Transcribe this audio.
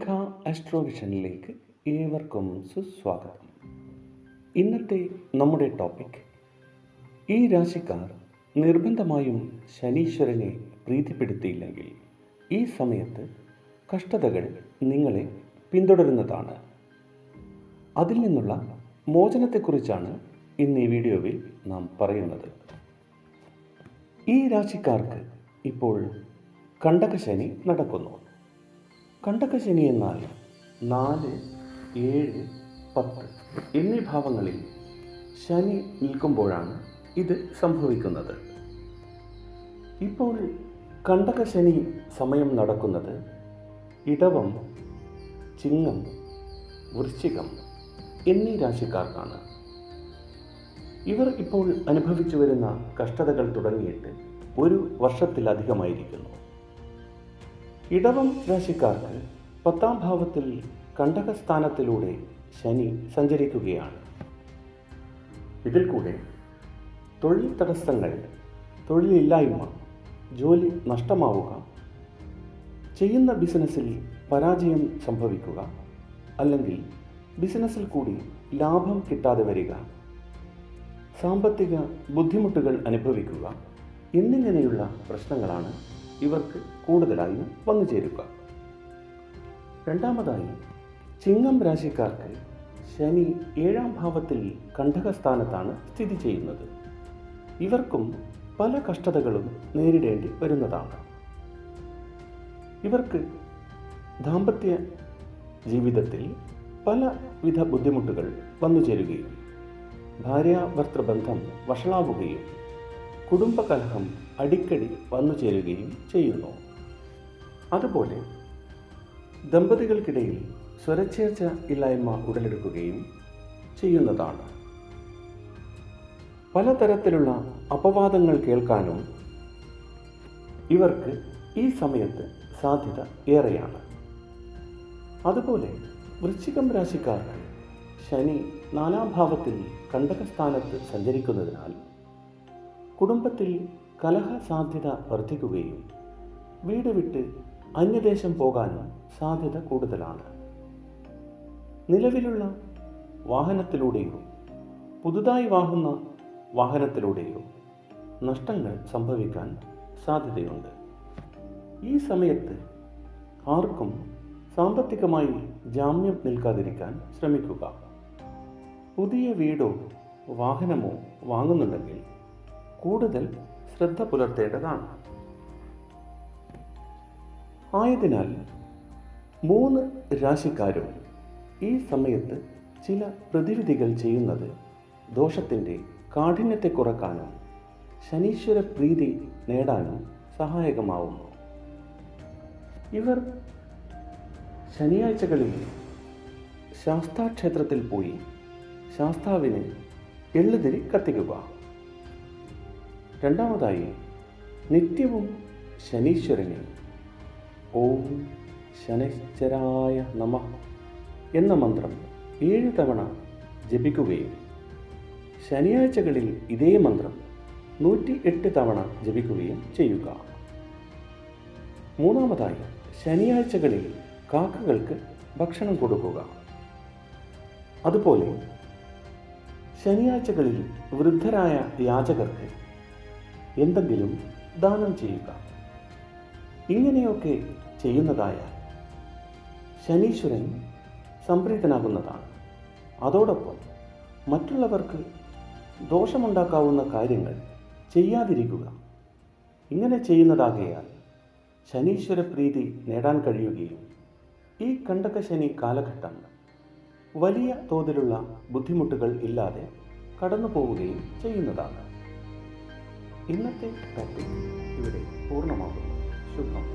റോയിഖ ആസ്ട്രോവിഷനിലേക്ക് ഏവർക്കും സുസ്വാഗതം. ഇന്നത്തെ നമ്മുടെ ടോപ്പിക് ഈ രാശിക്കാർ നിർബന്ധമായും ശനീശ്വരനെ പ്രീതിപ്പെടുത്തിയില്ലെങ്കിൽ ഈ സമയത്ത് കഷ്ടതകൾ നിങ്ങളെ പിന്തുടരുന്നതാണ്. അതിൽ നിന്നുള്ള മോചനത്തെക്കുറിച്ചാണ് ഇന്ന് ഈ വീഡിയോയിൽ നാം പറയുന്നത്. ഈ രാശിക്കാർക്ക് ഇപ്പോൾ കണ്ടകശനി നടക്കുന്നു. കണ്ടകശനി എന്നാൽ നാല് ഏഴ് പത്ത് എന്നീ ഭാവങ്ങളിൽ ശനി നിൽക്കുമ്പോഴാണ് ഇത് സംഭവിക്കുന്നത്. ഇപ്പോൾ കണ്ടക ശനി സമയം നടക്കുന്നത് ഇടവം ചിങ്ങം വൃശ്ചികം എന്നീ രാശിക്കാർക്കാണ്. ഇവർ ഇപ്പോൾ അനുഭവിച്ചു വരുന്ന കഷ്ടതകൾ തുടങ്ങിയിട്ട് ഒരു വർഷത്തിലധികമായിരിക്കുന്നു. ഇടവം രാശിക്കാർക്ക് പത്താം ഭാവത്തിൽ കണ്ടകസ്ഥാനത്തിലൂടെ ശനി സഞ്ചരിക്കുകയാണ്. ഇതിൽ കൂടെ തൊഴിൽ തടസ്സങ്ങൾ തൊഴിലില്ലായ്മ ജോലി നഷ്ടമാവുക ചെയ്യുന്ന ബിസിനസ്സിൽ പരാജയം സംഭവിക്കുക അല്ലെങ്കിൽ ബിസിനസ്സിൽ കൂടി ലാഭം കിട്ടാതെ വരിക സാമ്പത്തിക ബുദ്ധിമുട്ടുകൾ അനുഭവിക്കുക എന്നിങ്ങനെയുള്ള പ്രശ്നങ്ങളാണ് ഇവർക്ക് കൂടുതലായും വന്നു ചേരുക. രണ്ടാമതായി ചിങ്ങം രാശിക്കാർക്ക് ശനി ഏഴാം ഭാവത്തിൽ കണ്ടകസ്ഥാനത്താണ് സ്ഥിതി ചെയ്യുന്നത്. ഇവർക്കും പല കഷ്ടതകളും നേരിടേണ്ടി വരുന്നതാണ്. ഇവർക്ക് ദാമ്പത്യ ജീവിതത്തിൽ പലവിധ ബുദ്ധിമുട്ടുകൾ വന്നു ചേരുകയും ഭാര്യാഭർത്തൃബന്ധം വഷളാവുകയും കുടുംബകലഹം അടിക്കടി വന്നു ചേരുകയും ചെയ്യുന്നു. അതുപോലെ ദമ്പതികൾക്കിടയിൽ സ്വരച്ചേർച്ച ഇല്ലായ്മ ഉടലെടുക്കുകയും ചെയ്യുന്നതാണ്. പലതരത്തിലുള്ള അപവാദങ്ങൾ കേൾക്കാനും ഇവർക്ക് ഈ സമയത്ത് സാധ്യത ഏറെയാണ്. അതുപോലെ വൃശ്ചികം രാശിക്കാർക്ക് ശനി നാലാം ഭാവത്തിൽ കണ്ടകസ്ഥാനത്ത് സഞ്ചരിക്കുന്നതിനാൽ കുടുംബത്തിൽ കലഹ സാധ്യത വർദ്ധിക്കുകയും വീട് വിട്ട് അന്യദേശം പോകാനും സാധ്യത കൂടുതലാണ്. നിലവിലുള്ള വാഹനത്തിലൂടെയോ പുതുതായി വാങ്ങുന്ന വാഹനത്തിലൂടെയോ നഷ്ടങ്ങൾ സംഭവിക്കാൻ സാധ്യതയുണ്ട്. ഈ സമയത്ത് ആർക്കും സാമ്പത്തികമായി ജാമ്യം നിൽക്കാതിരിക്കാൻ ശ്രമിക്കുക. പുതിയ വീടോ വാഹനമോ വാങ്ങുന്നുണ്ടെങ്കിൽ കൂടുതൽ ശ്രദ്ധ പുലർത്തേണ്ടതാണ്. ആയതിനാൽ മൂന്ന് രാശിക്കാരും ഈ സമയത്ത് ചില പ്രതിവിധികൾ ചെയ്യുന്നത് ദോഷത്തിന്റെ കാഠിന്യത്തെ കുറക്കാനും ശനീശ്വര പ്രീതി നേടാനും സഹായകമാവുന്നു ഇവർ ശനിയാഴ്ചകളിൽ ശാസ്താക്ഷേത്രത്തിൽ പോയി ശാസ്താവിന് എള്ളുതിരി കത്തിക്കുക. രണ്ടാമതായി നിത്യവും ശനീശ്വരനെ ഓം ശനൈശ്വരായ നമ എന്ന മന്ത്രം ഏഴ് തവണ ജപിക്കുകയും ശനിയാഴ്ചകളിൽ ഇതേ മന്ത്രം നൂറ്റി എട്ട് തവണ ജപിക്കുകയും ചെയ്യുക. മൂന്നാമതായി ശനിയാഴ്ചകളിൽ കാക്കകൾക്ക് ഭക്ഷണം കൊടുക്കുക. അതുപോലെ ശനിയാഴ്ചകളിൽ വൃദ്ധരായ യാചകർക്ക് എന്തെങ്കിലും ദാനം ചെയ്യുക. ഇങ്ങനെയൊക്കെ ചെയ്യുന്നതായാൽ ശനീശ്വരൻ സംപ്രീതനാകുന്നതാണ്. അതോടൊപ്പം മറ്റുള്ളവർക്ക് ദോഷമുണ്ടാക്കാവുന്ന കാര്യങ്ങൾ ചെയ്യാതിരിക്കുക. ഇങ്ങനെ ചെയ്യുന്നതാകയാൽ ശനീശ്വര പ്രീതി നേടാൻ കഴിയുകയും ഈ കണ്ടക ശനി കാലഘട്ടം വലിയ തോതിലുള്ള ബുദ്ധിമുട്ടുകൾ ഇല്ലാതെ കടന്നു പോവുകയും ചെയ്യുന്നതാണ്. ഇന്നത്തെ ടോപ്പിക് ഇവിടെ പൂർണമാകുന്നു. ശുഭം.